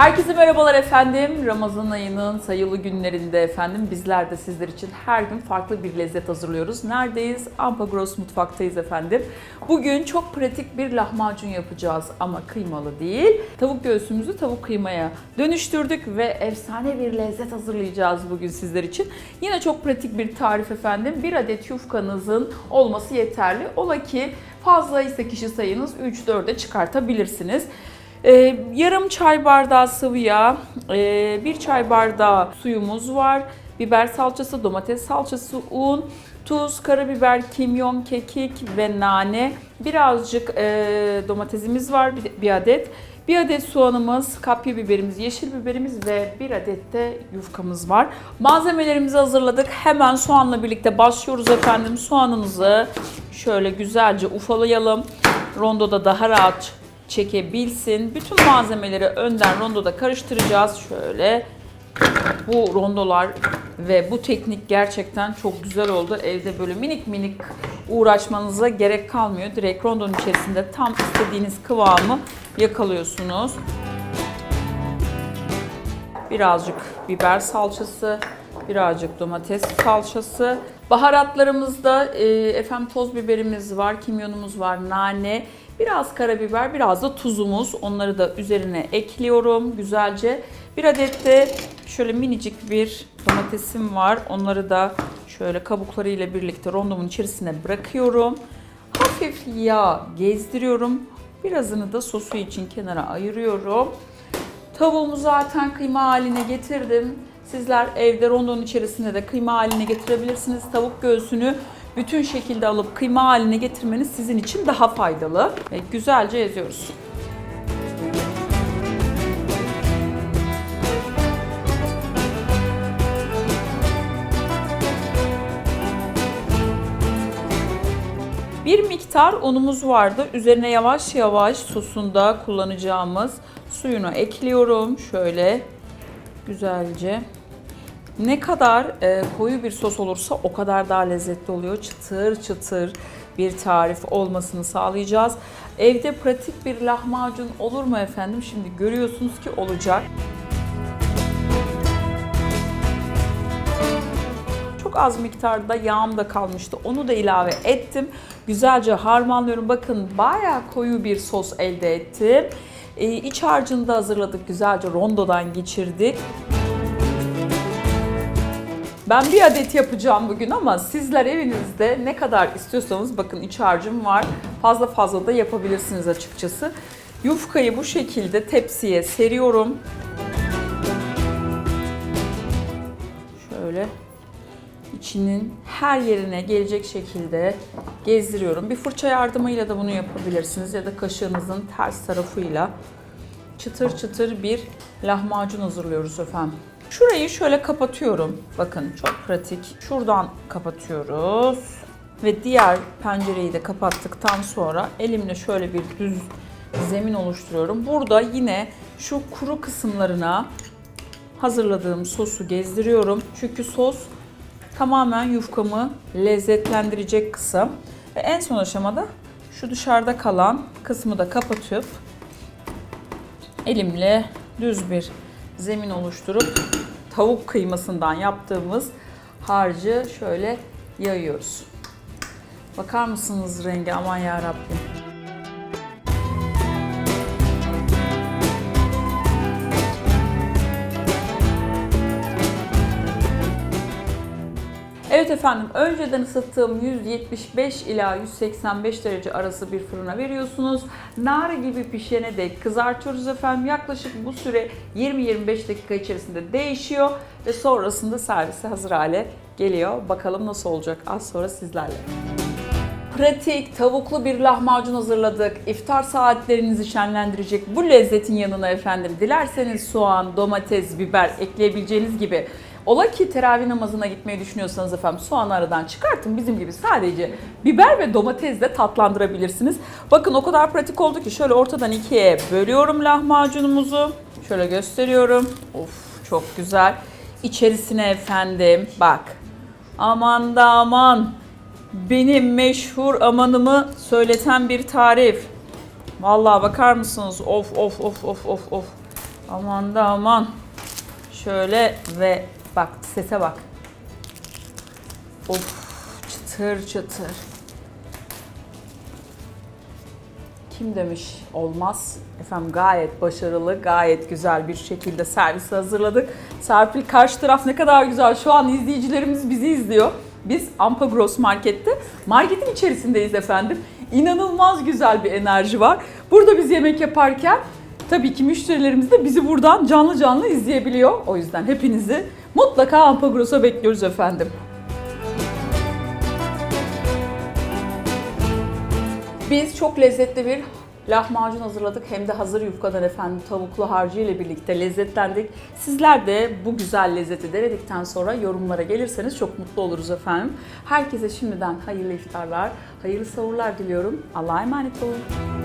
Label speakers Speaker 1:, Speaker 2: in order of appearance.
Speaker 1: Herkese merhabalar efendim. Ramazan ayının sayılı günlerinde efendim bizler de sizler için her gün farklı bir lezzet hazırlıyoruz. Neredeyiz? Ampagros mutfaktayız efendim. Bugün çok pratik bir lahmacun yapacağız ama kıymalı değil. Tavuk göğsümüzü tavuk kıymaya dönüştürdük ve efsane bir lezzet hazırlayacağız bugün sizler için. Yine çok pratik bir tarif efendim. Bir adet yufkanızın olması yeterli. Ola ki fazla ise kişi sayınız 3-4'e çıkartabilirsiniz. Ee, yarım çay bardağı sıvı yağ, ee, bir çay bardağı suyumuz var, biber salçası, domates salçası, un, tuz, karabiber, kimyon, kekik ve nane. Birazcık ee, domatesimiz var bir, bir adet. Bir adet soğanımız, kapya biberimiz, yeşil biberimiz ve bir adet de yufkamız var. Malzemelerimizi hazırladık. Hemen soğanla birlikte başlıyoruz efendim. Soğanımızı şöyle güzelce ufalayalım. Rondoda daha rahat çekebilsin. Bütün malzemeleri önden rondoda karıştıracağız. Şöyle bu rondolar ve bu teknik gerçekten çok güzel oldu. Evde böyle minik minik uğraşmanıza gerek kalmıyor. Direkt rondonun içerisinde tam istediğiniz kıvamı yakalıyorsunuz. Birazcık biber salçası, birazcık domates salçası. Baharatlarımızda e, efendim toz biberimiz var, kimyonumuz var, nane, biraz karabiber, biraz da tuzumuz. Onları da üzerine ekliyorum güzelce. Bir adet de şöyle minicik bir domatesim var. Onları da şöyle kabuklarıyla birlikte rondomun içerisine bırakıyorum. Hafif yağ gezdiriyorum. Birazını da sosu için kenara ayırıyorum. Tavuğumu zaten kıyma haline getirdim. Sizler evde rondonun içerisinde de kıyma haline getirebilirsiniz. Tavuk göğsünü bütün şekilde alıp kıyma haline getirmeniz sizin için daha faydalı. Ve güzelce eziyoruz. Bir miktar unumuz vardı. Üzerine yavaş yavaş sosunda kullanacağımız suyunu ekliyorum. Şöyle güzelce. Ne kadar e, koyu bir sos olursa o kadar daha lezzetli oluyor. Çıtır çıtır bir tarif olmasını sağlayacağız. Evde pratik bir lahmacun olur mu efendim? Şimdi görüyorsunuz ki olacak. Çok az miktarda yağım da kalmıştı. Onu da ilave ettim. Güzelce harmanlıyorum. Bakın bayağı koyu bir sos elde ettim. Ee, iç harcını da hazırladık. Güzelce rondodan geçirdik. Ben bir adet yapacağım bugün ama sizler evinizde ne kadar istiyorsanız bakın iç harcım var. Fazla fazla da yapabilirsiniz açıkçası. Yufkayı bu şekilde tepsiye seriyorum. Şöyle içinin her yerine gelecek şekilde gezdiriyorum. Bir fırça yardımıyla da bunu yapabilirsiniz ya da kaşığınızın ters tarafıyla çıtır çıtır bir lahmacun hazırlıyoruz efendim. Şurayı şöyle kapatıyorum. Bakın çok pratik. Şuradan kapatıyoruz. Ve diğer pencereyi de kapattıktan sonra elimle şöyle bir düz zemin oluşturuyorum. Burada yine şu kuru kısımlarına hazırladığım sosu gezdiriyorum. Çünkü sos tamamen yufkamı lezzetlendirecek kısım. Ve en son aşamada şu dışarıda kalan kısmı da kapatıp elimle düz bir zemin oluşturup tavuk kıymasından yaptığımız harcı şöyle yayıyoruz. Bakar mısınız rengi aman ya Rabbim. Evet efendim, önceden ısıttığım 175 ila 185 derece arası bir fırına veriyorsunuz. Nar gibi pişene dek kızartıyoruz efendim. Yaklaşık bu süre 20-25 dakika içerisinde değişiyor ve sonrasında servise hazır hale geliyor. Bakalım nasıl olacak az sonra sizlerle. Pratik, tavuklu bir lahmacun hazırladık. İftar saatlerinizi şenlendirecek bu lezzetin yanına efendim dilerseniz soğan, domates, biber ekleyebileceğiniz gibi Ola ki teravih namazına gitmeyi düşünüyorsanız efendim soğanı aradan çıkartın. Bizim gibi sadece biber ve domatesle tatlandırabilirsiniz. Bakın o kadar pratik oldu ki şöyle ortadan ikiye bölüyorum lahmacunumuzu. Şöyle gösteriyorum. Of çok güzel. İçerisine efendim bak. Aman da aman. Benim meşhur amanımı söyleten bir tarif. Vallahi bakar mısınız? Of of of of of of. Aman da aman. Şöyle ve bak sese bak. Of çıtır çıtır. Kim demiş olmaz. Efendim gayet başarılı, gayet güzel bir şekilde servisi hazırladık. Serpil karşı taraf ne kadar güzel. Şu an izleyicilerimiz bizi izliyor. Biz Ampa Gross Market'te marketin içerisindeyiz efendim. İnanılmaz güzel bir enerji var. Burada biz yemek yaparken tabii ki müşterilerimiz de bizi buradan canlı canlı izleyebiliyor. O yüzden hepinizi mutlaka Ampa Gross'a bekliyoruz efendim. Biz çok lezzetli bir lahmacun hazırladık. Hem de hazır yufkadan efendim tavuklu harcı ile birlikte lezzetlendik. Sizler de bu güzel lezzeti denedikten sonra yorumlara gelirseniz çok mutlu oluruz efendim. Herkese şimdiden hayırlı iftarlar, hayırlı sahurlar diliyorum. Allah'a emanet olun.